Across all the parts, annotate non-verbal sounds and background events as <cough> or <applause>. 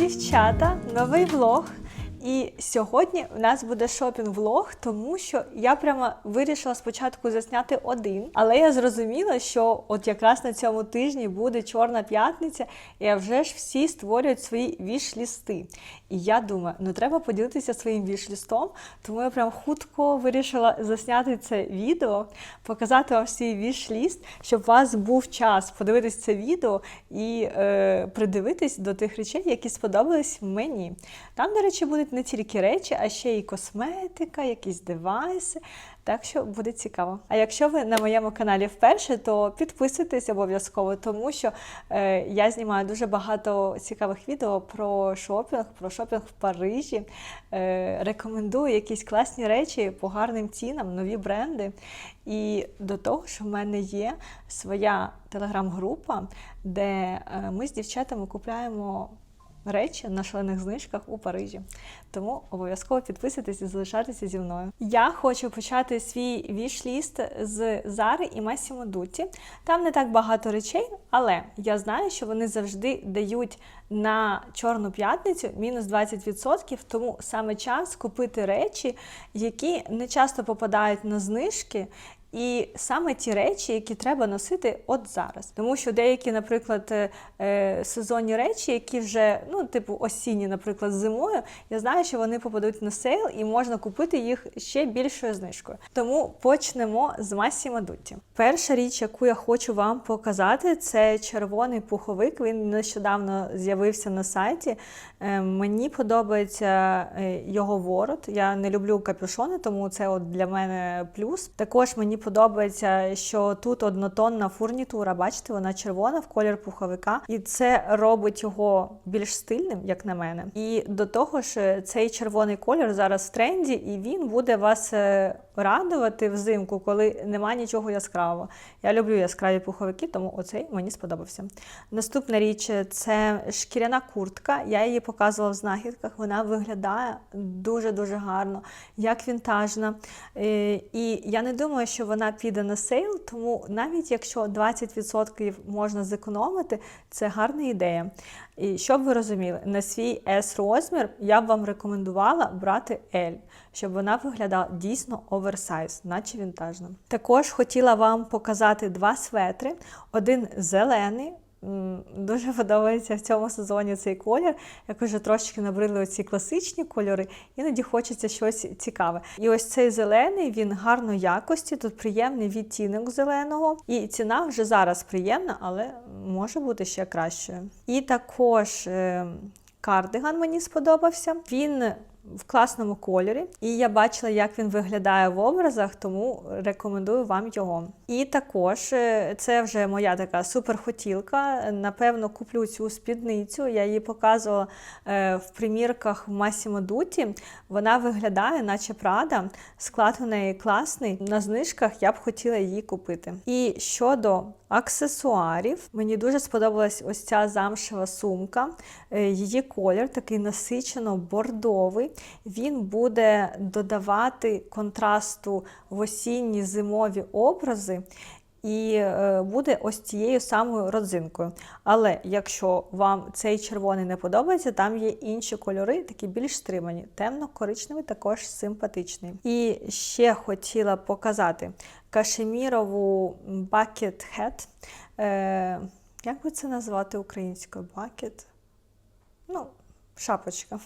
Дівчата! Новий влог. І сьогодні у нас буде шопінг-влог, тому що я прямо вирішила спочатку засняти один, але я зрозуміла, що от якраз на цьому тижні буде Чорна п'ятниця, і вже ж всі створюють свої віш-лісти. І я думаю, ну треба поділитися своїм віш-лістом, тому я прям хутко вирішила засняти це відео, показати вам свій віш-ліст, щоб у вас був час подивитись це відео і е, придивитись до тих речей, які сподобались мені. Там, до речі, будуть не тільки речі, а ще й косметика, якісь девайси. Так що буде цікаво. А якщо ви на моєму каналі вперше, то підписуйтесь обов'язково, тому що е, я знімаю дуже багато цікавих відео про шопінг, про шопінг в Парижі. Е, рекомендую якісь класні речі по гарним цінам, нові бренди. І до того, що в мене є своя телеграм-група, де е, ми з дівчатами купляємо речі на шалених знижках у Парижі. Тому обов'язково підписуйтесь і залишайтеся зі мною. Я хочу почати свій віш-ліст з Зари і Massimo Dutti. Там не так багато речей, але я знаю, що вони завжди дають на Чорну п'ятницю мінус 20%, тому саме час купити речі, які не часто попадають на знижки. І саме ті речі, які треба носити от зараз. Тому що деякі, наприклад, е, е, сезонні речі, які вже, ну, типу, осінні, наприклад, зимою, я знаю, що вони попадуть на сейл і можна купити їх ще більшою знижкою. Тому почнемо з Massimo Dutti. Перша річ, яку я хочу вам показати, це червоний пуховик. Він нещодавно з'явився на сайті. Е, Мені подобається е, його ворот. Я не люблю капюшони, тому це от для мене плюс. Також мені подобається, що тут однотонна фурнітура. Бачите, вона червона в колір пуховика, і це робить його більш стильним, як на мене. І до того ж, цей червоний колір зараз в тренді, і він буде вас е, радувати взимку, коли немає нічого яскравого. Я люблю яскраві пуховики, тому оцей мені сподобався. Наступна річ це шкіряна куртка. Я її показувала в знахідках. Вона виглядає дуже-дуже гарно, як вінтажна. Е, І я не думаю, що вона піде на сейл, тому навіть якщо 20% можна зекономити, це гарна ідея. І щоб ви розуміли, на свій S розмір я б вам рекомендувала брати L, щоб вона виглядала дійсно оверсайз, наче вінтажна. Також хотіла вам показати два светри: один зелений. Дуже <laughs> подобається в цьому сезоні цей колір. Як вже трошки набрили оці класичні кольори, іноді хочеться щось цікаве. І ось цей зелений, він гарної якості, тут приємний відтінок зеленого. І ціна вже зараз приємна, але може бути ще кращою. І також е, кардиган мені сподобався. Він в класному кольорі, і я бачила, як він виглядає в образах, тому рекомендую вам його. І також е, це вже моя така суперхотілка. Напевно, куплю цю спідницю. Я її показувала е, в примірках в Massimo Dutti. Вона виглядає, наче Прада. Склад у неї класний. На знижках я б хотіла її купити. І щодо аксесуарів, мені дуже сподобалась ось ця замшева сумка. Е, Її колір такий насичено бордовий. Він буде додавати контрасту в осінні зимові образи. І е, буде ось цією самою родзинкою. Але якщо вам цей червоний не подобається, там є інші кольори, такі більш стримані. Темно-коричневий також симпатичний. І ще хотіла показати кашемірову bucket hat. Е, як би це назвати українською? Bucket? Ну, шапочка.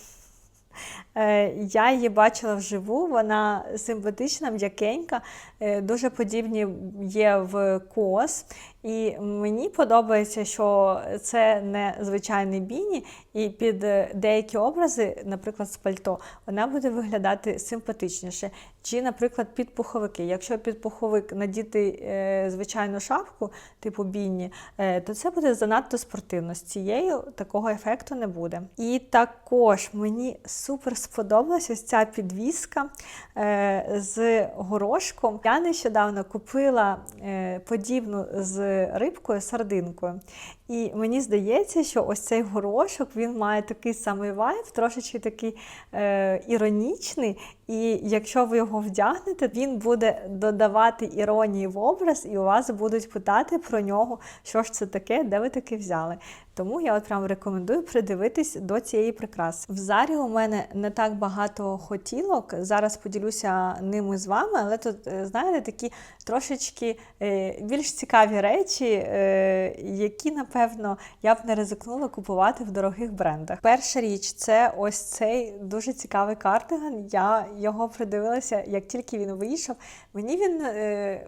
Е, Я її бачила вживу, вона симпатична, м'якенька, е, дуже подібні є в кос. І мені подобається, що це не звичайний біні, і під деякі образи, наприклад, з пальто, вона буде виглядати симпатичніше. Чи, наприклад, під пуховики. Якщо під пуховик надіти е, звичайну шапку, типу біні, е, то це буде занадто спортивно. З цією такого ефекту не буде. І також мені супер сподобалася ця підвіска е, з горошком. Я нещодавно купила е, подібну з рибкою, сардинкою. І мені здається, що ось цей горошок він має такий самий вайб, трошечки такий е, іронічний. І якщо ви його вдягнете, він буде додавати іронії в образ, і у вас будуть питати про нього, що ж це таке, де ви таке взяли. Тому я от прям рекомендую придивитись до цієї прикраси. В зарі у мене не так багато хотілок. Зараз поділюся ними з вами, але тут, е, знаєте, такі трошечки е, більш цікаві речі, е, які, напевно, я б не ризикнула купувати в дорогих брендах. Перша річ це ось цей дуже цікавий кардиган. Я його придивилася, як тільки він вийшов. Мені він е,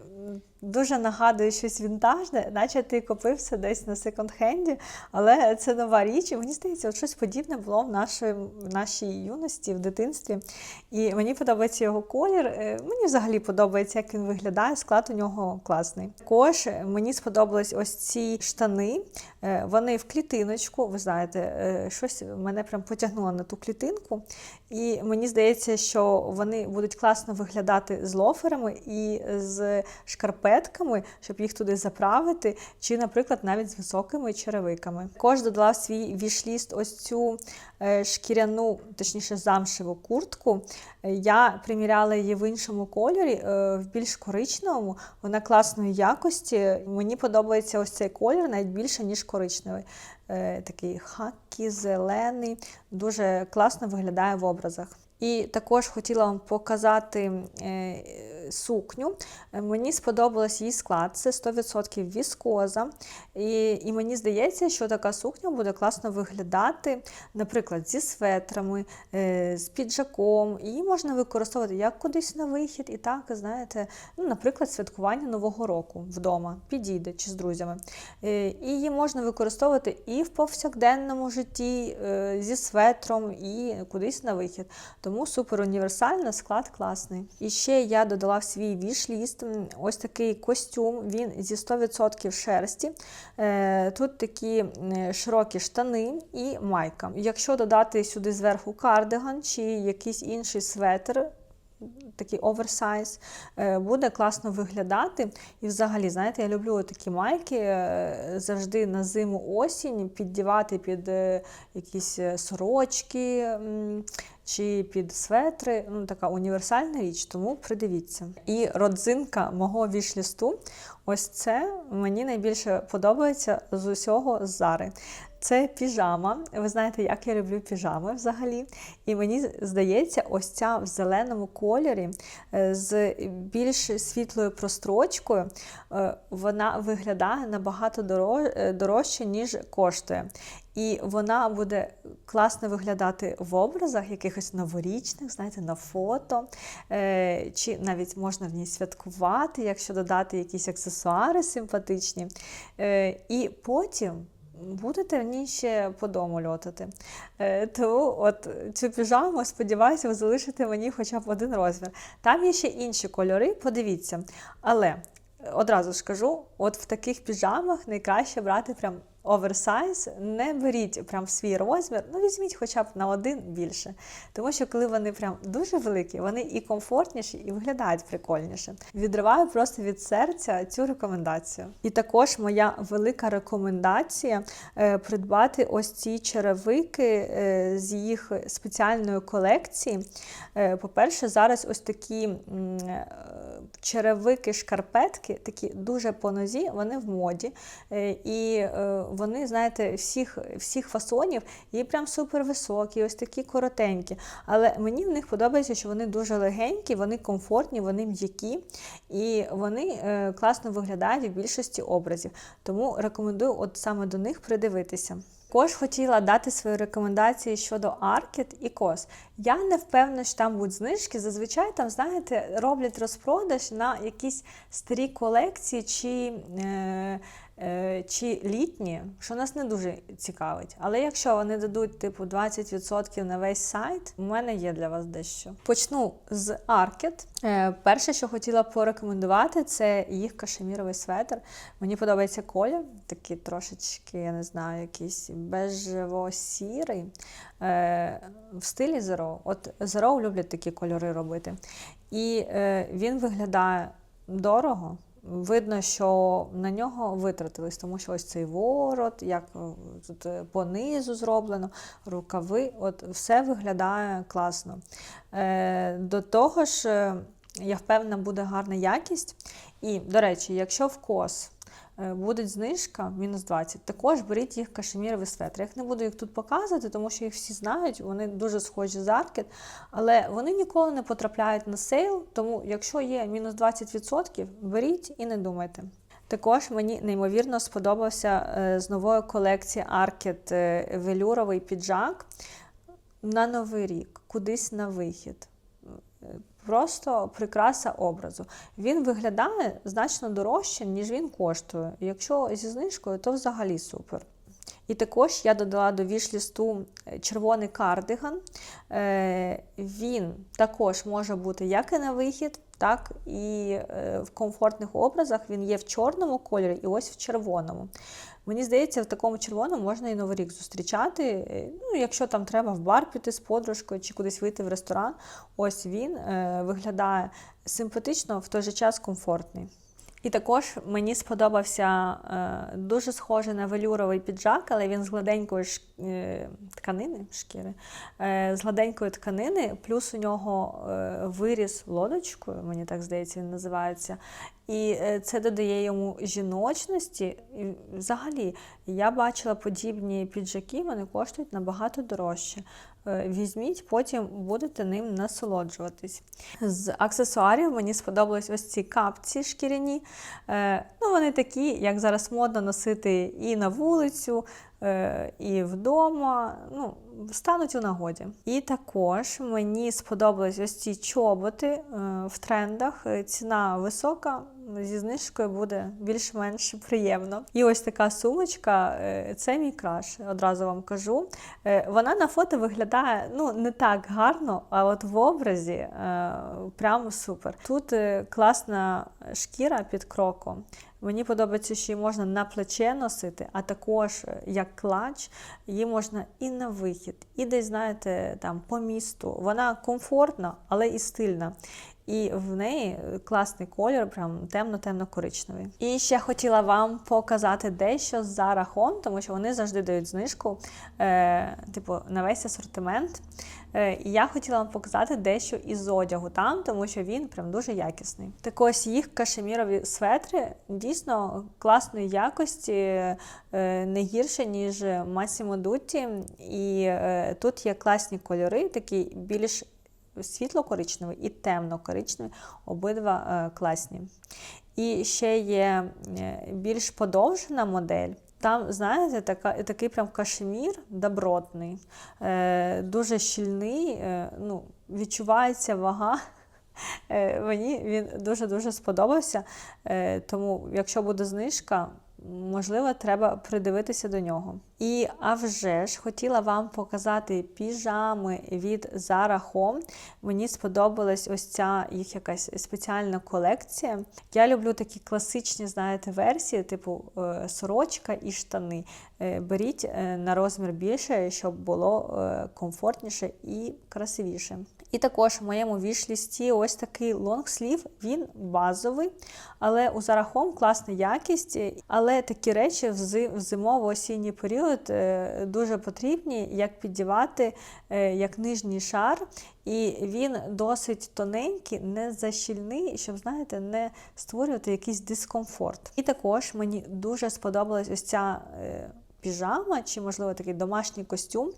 дуже нагадує щось вінтажне, наче ти купився десь на секонд-хенді, але це нова річ. І мені здається, от щось подібне було в нашій, в нашій юності, в дитинстві. І мені подобається його колір. Е, Мені взагалі подобається, як він виглядає. Склад у нього класний. Також мені сподобались ось ці штани. Е, Вони в клітиночку. Ви знаєте, е, щось мене прям потягнуло на ту клітинку. І мені здається, що вони будуть класно виглядати з лоферами і з шкарпетками, щоб їх туди заправити, чи, наприклад, навіть з високими черевиками. Також додала свій вішліст ось цю шкіряну, точніше, замшеву куртку. Е, Я приміряла її в іншому кольорі, е, в більш коричневому. Вона класної якості. Мені подобається ось цей колір навіть більше, ніж коричневий. Е, Такий хакі, зелений, дуже класно виглядає в образах. І також хотіла вам показати е, сукню. Е, Мені сподобалась її склад, це 100% віскоза. І, і мені здається, що така сукня буде класно виглядати, наприклад, зі светрами, е, з піджаком. Її можна використовувати як кудись на вихід, і так, знаєте, ну, наприклад, святкування Нового року вдома, підійде чи з друзями. І її можна використовувати і в повсякденному житті, зі светром, і кудись на вихід. Тому супер універсальна, склад класний. І ще я додала в свій вішліст ось такий костюм. Він зі 100% шерсті. Е, Тут такі широкі штани і майка. Якщо додати сюди зверху кардиган чи якийсь інший светр. Такий оверсайз е, буде класно виглядати. І взагалі, знаєте, я люблю такі майки е, завжди на зиму осінь піддівати під якісь сорочки чи під светри. Ну, така універсальна річ, тому придивіться. І родзинка мого вішлісту, ось це мені найбільше подобається з усього з Зари. Це піжама. Ви знаєте, як я люблю піжами взагалі. І мені здається, ось ця в зеленому кольорі е, з більш світлою прострочкою, е, вона виглядає набагато е, дорожче, ніж коштує. І вона буде класно виглядати в образах якихось новорічних, знаєте, на фото. Е, Чи навіть можна в ній святкувати, якщо додати якісь аксесуари симпатичні. Е, І потім будете в ній ще по дому льотати. Е, Тому от цю піжаму, сподіваюся, ви залишите мені хоча б один розмір. Там є ще інші кольори, подивіться. Але одразу ж кажу, от в таких піжамах найкраще брати прям оверсайз, не беріть прям в свій розмір, ну візьміть хоча б на один більше. Тому що коли вони прям дуже великі, вони і комфортніші, і виглядають прикольніше. Відриваю просто від серця цю рекомендацію. І також моя велика рекомендація е, придбати ось ці черевики е, з їх спеціальної колекції. Е, По-перше, зараз ось такі м, е, черевики, шкарпетки, такі дуже по нозі, вони в моді. І вони, знаєте, всіх, всіх фасонів і прям супер високі, ось такі коротенькі. Але мені в них подобається, що вони дуже легенькі, вони комфортні, вони м'які і вони е, класно виглядають в більшості образів. Тому рекомендую от саме до них придивитися. Також хотіла дати свої рекомендації щодо Аркет і Кос. Я не впевнена, що там будуть знижки. Зазвичай там, знаєте, роблять розпродаж на якісь старі колекції чи, е, чи літні, що нас не дуже цікавить. Але якщо вони дадуть типу 20% на весь сайт, у мене є для вас дещо. Почну з Аркет. Е, перше, що хотіла порекомендувати, це їх кашеміровий светр. Мені подобається колір, такий трошечки, я не знаю, якийсь бежево-сірий. Е, в стилі Zero. От Zero люблять такі кольори робити. І е, він виглядає дорого, видно, що на нього витратились, тому що ось цей ворот, як е, тут по понизу зроблено, рукави, от все виглядає класно. Е, До того ж, е, я впевнена, буде гарна якість. І, до речі, якщо в кос е, буде знижка мінус 20, також беріть їх кашемірові светри. Я їх не буду їх тут показувати, тому що їх всі знають, вони дуже схожі з Аркет, але вони ніколи не потрапляють на сейл, тому якщо є мінус 20%, беріть і не думайте. Також мені неймовірно сподобався е, з нової колекції Аркет е, велюровий піджак на новий рік, кудись на вихід. Просто прикраса образу. Він виглядає значно дорожче, ніж він коштує. Якщо зі знижкою, то взагалі супер. І також я додала до віш-лісту е, червоний кардиган. Е, Він також може бути як і на вихід, так і е, в комфортних образах. Він є в чорному кольорі і ось в червоному. Мені здається, в такому червоному можна і Новий рік зустрічати. Е, Ну, якщо там треба в бар піти з подружкою чи кудись вийти в ресторан, ось він е, виглядає симпатично, в той же час комфортний. І також мені сподобався е, дуже схожий на велюровий піджак, але він з гладенької ш, е, тканини, шкіри, е, з гладенької тканини, плюс у нього е, виріс лодочкою, мені так здається, він називається. І е, це додає йому жіночності. І взагалі, я бачила подібні піджаки, вони коштують набагато дорожче. Е, Візьміть, потім будете ним насолоджуватись. З аксесуарів мені сподобались ось ці капці шкіряні. Е, Ну, вони такі, як зараз модно носити і на вулицю, і вдома. Ну, стануть у нагоді. І також мені сподобались ось ці чоботи е, в трендах. Е, Ціна висока, зі знижкою буде більш-менш приємно. І ось така сумочка е, це мій краш, одразу вам кажу. Е, Вона на фото виглядає ну, не так гарно, а от в образі е, прямо супер. Тут е, класна шкіра під кроком. Мені подобається, що її можна на плече носити, а також е, як клач, її можна і на вихід, і десь, знаєте, там по місту. Вона комфортна, але і стильна. І в неї класний колір, прям темно-темно-коричневий. І ще хотіла вам показати дещо з Zara Home, тому що вони завжди дають знижку, е, типу, на весь асортимент. Е, І я хотіла вам показати дещо із одягу там, тому що він прям дуже якісний. Так ось їх кашемірові светри дійсно класної якості, е, не гірше, ніж Massimo Dutti. І е, тут є класні кольори, такі більш світло-коричневий і темно-коричневий, обидва класні. І ще є більш подовжена модель. Там, знаєте, така, такий прям кашемір добротний, е, дуже щільний, е, ну, відчувається вага. Е, мені він дуже-дуже сподобався. Е, тому, якщо буде знижка, можливо, треба придивитися до нього. І а вже ж хотіла вам показати піжами від Zara Home. Мені сподобалась ось ця їх якась спеціальна колекція. Я люблю такі класичні, знаєте, версії, типу е, сорочка і штани. Е, Беріть е, на розмір більше, щоб було комфортніше і красивіше. І також в моєму вішлісті ось такий лонгслів, він базовий, але у Zara класна якість. Але такі речі в зи- зимово-осінній період е, дуже потрібні, як піддівати е, як нижній шар. І він досить тоненький, не защільний, щоб, знаєте, не створювати якийсь дискомфорт. І також мені дуже сподобалась ось ця. Піжама чи, можливо, такий домашній костюм.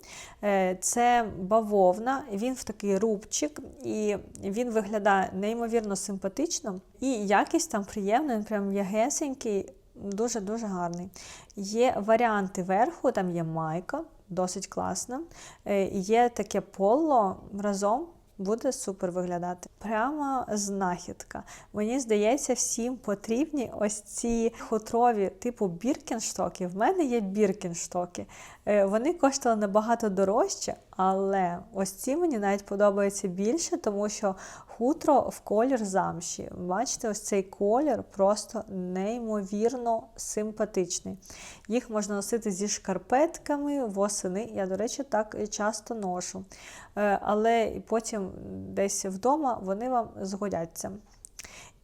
Е, Це бавовна, він в такий рубчик, і він виглядає неймовірно симпатично. І якість там приємна, він прям м'ягесенький, дуже-дуже гарний. Є варіанти верху, там є майка, досить класна. Е, Є таке поло разом. Буде супер виглядати. Прямо знахідка. Мені здається, всім потрібні ось ці хутрові типу біркінштоки. В мене є біркінштоки. Е, Вони коштували набагато дорожче, але ось ці мені навіть подобаються більше, тому що хутро в колір замші. Бачите, ось цей колір просто неймовірно симпатичний. Їх можна носити зі шкарпетками восени. Я, до речі, так часто ношу. Е, Але потім десь вдома вони вам згодяться.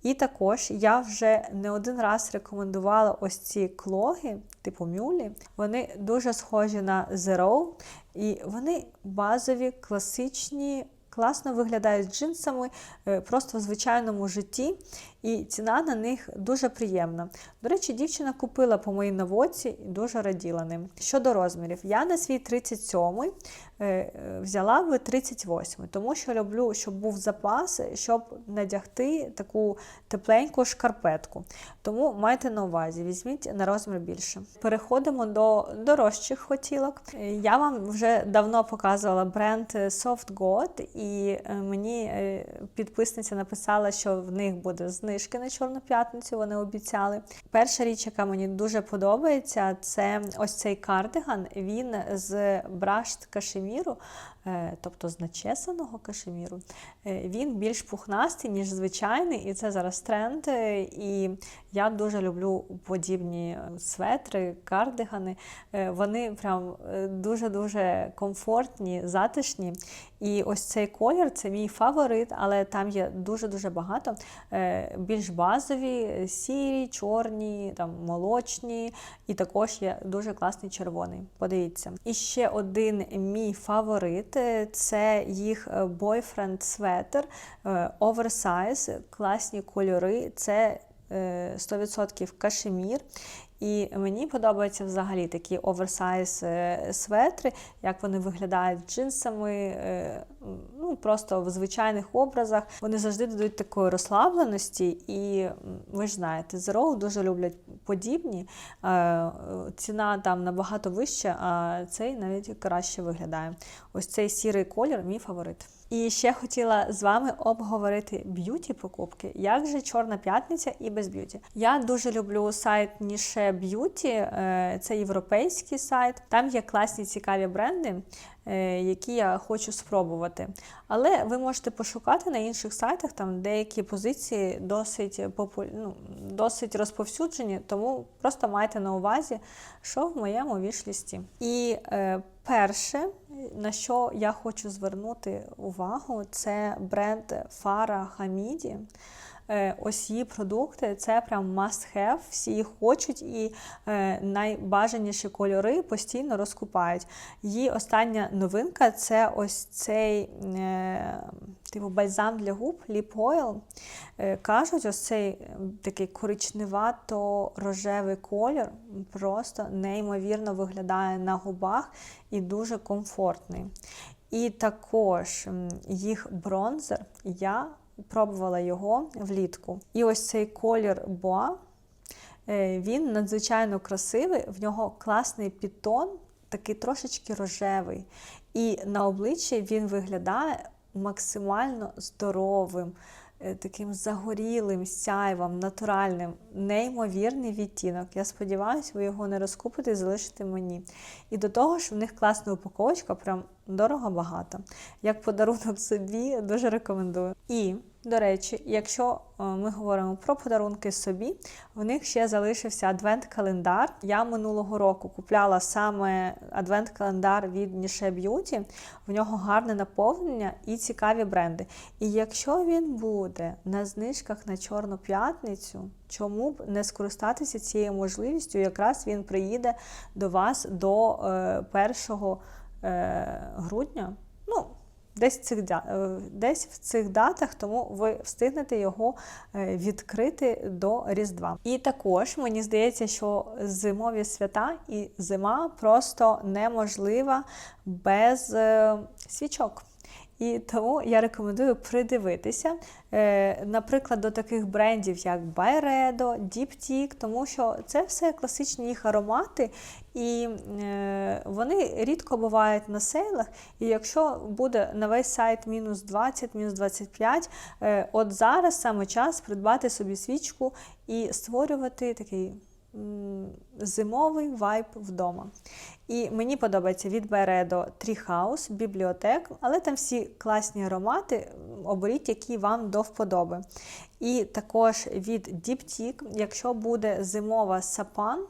І також я вже не один раз рекомендувала ось ці клоги, типу мюлі. Вони дуже схожі на Zero, і вони базові, класичні. Класно виглядають джинсами е, просто в звичайному житті, і ціна на них дуже приємна. До речі, дівчина купила по моїй наводці і дуже раділа ним. Щодо розмірів, я на свій 37 е, взяла би 38, тому що люблю, щоб був запас, щоб надягти таку тепленьку шкарпетку. Тому майте на увазі, візьміть на розмір більше. Переходимо до дорожчих хотілок. Е, Я вам вже давно показувала бренд Soft God, і е, мені е, підписниця написала, що в них буде знижки на Чорну п'ятницю. Вони обіцяли. Перша річ, яка мені дуже подобається, це ось цей кардиган. Він з брашт кашеміру, е, тобто з начесаного кашеміру. Е, Він більш пухнастий, ніж звичайний, і це зараз тренд. е, І я дуже люблю подібні светри, кардигани. Вони прям дуже-дуже комфортні, затишні. І ось цей колір це мій фаворит, але там є дуже-дуже багато. Е, Більш базові, сірі, чорні, там молочні, і також є дуже класний червоний. Подивіться. І ще один мій фаворит е, це їх е, бойфренд светр, оверсайз, класні кольори. Це е, 100% кашемір. І мені подобаються взагалі такі оверсайз е, светри, як вони виглядають джинсами, е, ну просто в звичайних образах. Вони завжди додають такої розслабленості, і ви ж знаєте, Zero дуже люблять подібні. Е, Ціна там набагато вища, а цей навіть краще виглядає. Ось цей сірий колір мій фаворит. І ще хотіла з вами обговорити б'юті покупки. Як же Чорна п'ятниця і без б'юті? Я дуже люблю сайт Ніше Б'юті, е, це європейський сайт. Там є класні цікаві бренди, е, які я хочу спробувати. Але ви можете пошукати на інших сайтах, там деякі позиції досить попу... ну, досить розповсюджені, тому просто майте на увазі, що в моєму вішлісті. І е, перше, на що я хочу звернути увагу, це бренд Фара Hamidi. Е, Ось її продукти це прям must have, всі їх хочуть, і е, найбажаніші кольори постійно розкупають. Її остання новинка це ось цей е, типу бальзам для губ Lip Oil. Кажуть, ось цей такий коричневато-рожевий колір просто неймовірно виглядає на губах і дуже комфортний. І також їх бронзер я пробувала його влітку. І ось цей колір Боа, е, він надзвичайно красивий, в нього класний підтон, такий трошечки рожевий. І на обличчі він виглядає максимально здоровим, е, таким загорілим, сяйвом, натуральним, неймовірний відтінок. Я сподіваюся, ви його не розкупите і залишите мені. І до того ж, в них класна упаковочка, прям дорого багато. Як подарунок собі, дуже рекомендую. І, до речі, якщо е, ми говоримо про подарунки собі, в них ще залишився адвент-календар. Я минулого року купляла саме адвент-календар від Niche Beauty. В нього гарне наповнення і цікаві бренди. І якщо він буде на знижках на Чорну п'ятницю, чому б не скористатися цією можливістю? Якраз він приїде до вас до е, 1 е, грудня. Ну, Десь, цих, е, десь в цих датах, тому ви встигнете його е, відкрити до Різдва. І також мені здається, що зимові свята і зима просто неможлива без е, свічок. І тому я рекомендую придивитися, е, наприклад, до таких брендів, як Byredo, Diptyque, тому що це все класичні їх аромати, і е, вони рідко бувають на сейлах. І якщо буде на весь сайт мінус 20, мінус 25, е, от зараз саме час придбати собі свічку і створювати такий зимовий вайб вдома. І мені подобається від Бередо Treehouse, бібліотек, але там всі класні аромати, оберіть, які вам до вподоби. І також від Diptyque, якщо буде зимова сапан,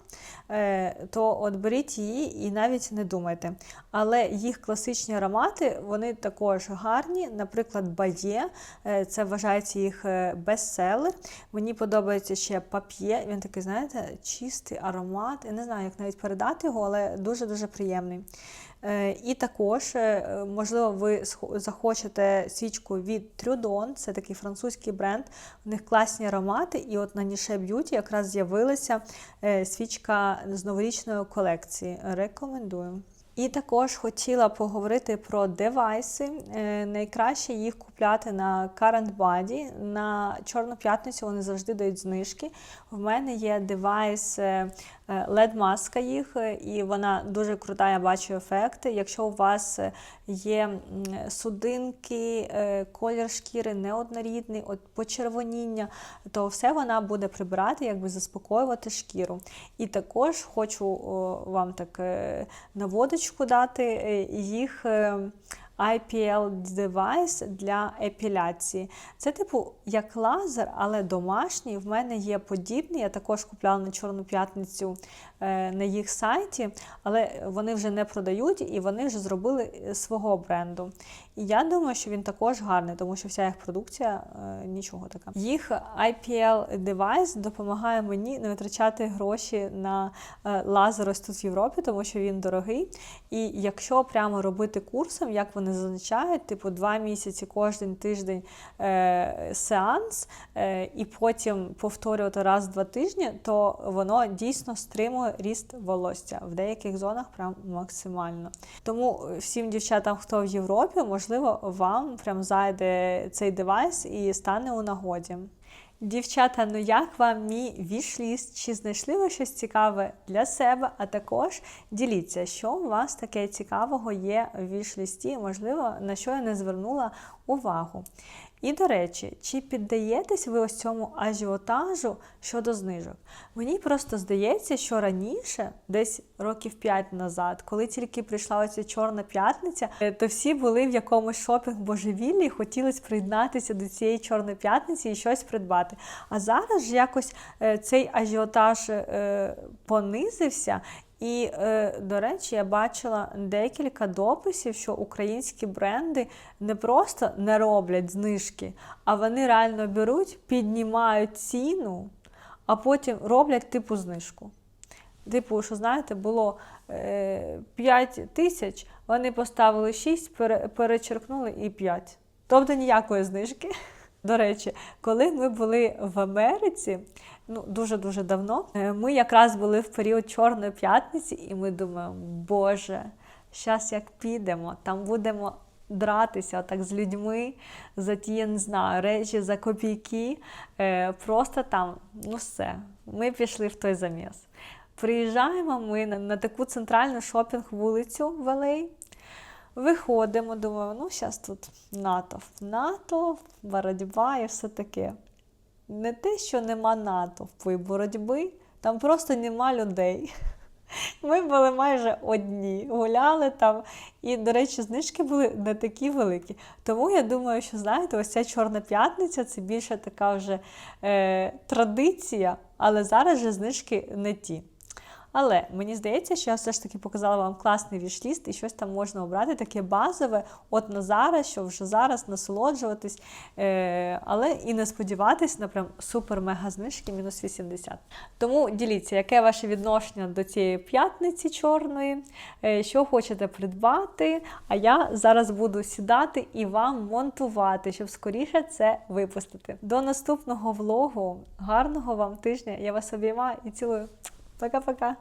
е, то от беріть її і навіть не думайте. Але їх класичні аромати вони також гарні. Наприклад, Бає, е, це вважається їх е, бестселер. Мені подобається ще пап'є. Він такий, знаєте, чистий аромат. Я не знаю, як навіть передати його, але дуже-дуже приємний. Е, І також, е, можливо, ви захочете свічку від Трюдон, це такий французький бренд. У них класні аромати, і от на Ніше Б'юті якраз з'явилася е, свічка з новорічної колекції. Рекомендую. І також хотіла поговорити про девайси. Е, Найкраще їх купляти на Current Body. На Чорну п'ятницю вони завжди дають знижки. В мене є девайс е, е, LED-маска їх, і вона дуже крута, я бачу ефекти. Якщо у вас є судинки, колір шкіри неоднорідний, от почервоніння, то все вона буде прибирати, якби заспокоювати шкіру. І також хочу вам так е, наводочку дати е, їх. е, IPL девайс для епіляції. Це, типу, як лазер, але домашній. В мене є подібний. Я також купляла на Чорну п'ятницю на їх сайті, але вони вже не продають і вони вже зробили е, свого бренду. І я думаю, що він також гарний, тому що вся їх продукція е, нічого така. Їх IPL девайс допомагає мені не витрачати гроші на е, тут в Європі, тому що він дорогий. І якщо прямо робити курсом, як вони зазначають, типу два місяці кожен тиждень е, сеанс, е, і потім повторювати раз в два тижні, то воно дійсно стримує ріст волосся в деяких зонах прям максимально. Тому всім дівчатам, хто в Європі, можливо, вам прям зайде цей девайс і стане у нагоді. Дівчата, ну як вам мій вішліст? Чи знайшли ви щось цікаве для себе? А також діліться, що у вас таке цікавого є в вішлісті, можливо, на що я не звернула увагу. І до речі, чи піддаєтесь ви ось цьому ажіотажу щодо знижок? Мені просто здається, що раніше, десь років 5 назад, коли тільки прийшла оця чорна п'ятниця, е, то всі були в якомусь шопінг божевіллі і хотілося приєднатися до цієї чорної п'ятниці і щось придбати. А зараз ж якось е, цей ажіотаж е, понизився. І, е, до речі, я бачила декілька дописів, що українські бренди не просто не роблять знижки, а вони реально беруть, піднімають ціну, а потім роблять типу знижку. Типу, що знаєте, було е, 5 тисяч, вони поставили 6, пере, перечеркнули і 5. Тобто ніякої знижки. До речі, коли ми були в Америці, ну дуже-дуже давно, е, ми якраз були в період Чорної п'ятниці, і ми думаємо, Боже, зараз як підемо, там будемо дратися так з людьми за ті, я не знаю, речі, за копійки. Е, просто там, ну все, ми пішли в той заміс. Приїжджаємо ми на, на таку центральну шопінг-вулицю в LA. Виходимо, думаю, ну зараз тут натовп, натовп, боротьба і все таке. Не те, що нема натовпу і боротьби, там просто нема людей. <laughs> Ми були майже одні, гуляли там, і, до речі, знижки були не такі великі. Тому я думаю, що знаєте, ось ця Чорна п'ятниця це більше така вже е, традиція, але зараз же знижки не ті. Але мені здається, що я все ж таки показала вам класний вішліст і щось там можна обрати, таке базове, от на зараз, що вже зараз насолоджуватись, е, але і не сподіватись на прям супер-мега знижки мінус 80. Тому діліться, яке ваше відношення до цієї п'ятниці чорної, е, що хочете придбати. А я зараз буду сідати і вам монтувати, щоб скоріше це випустити. До наступного влогу. Гарного вам тижня! Я вас обіймаю і цілую. Пока-пока!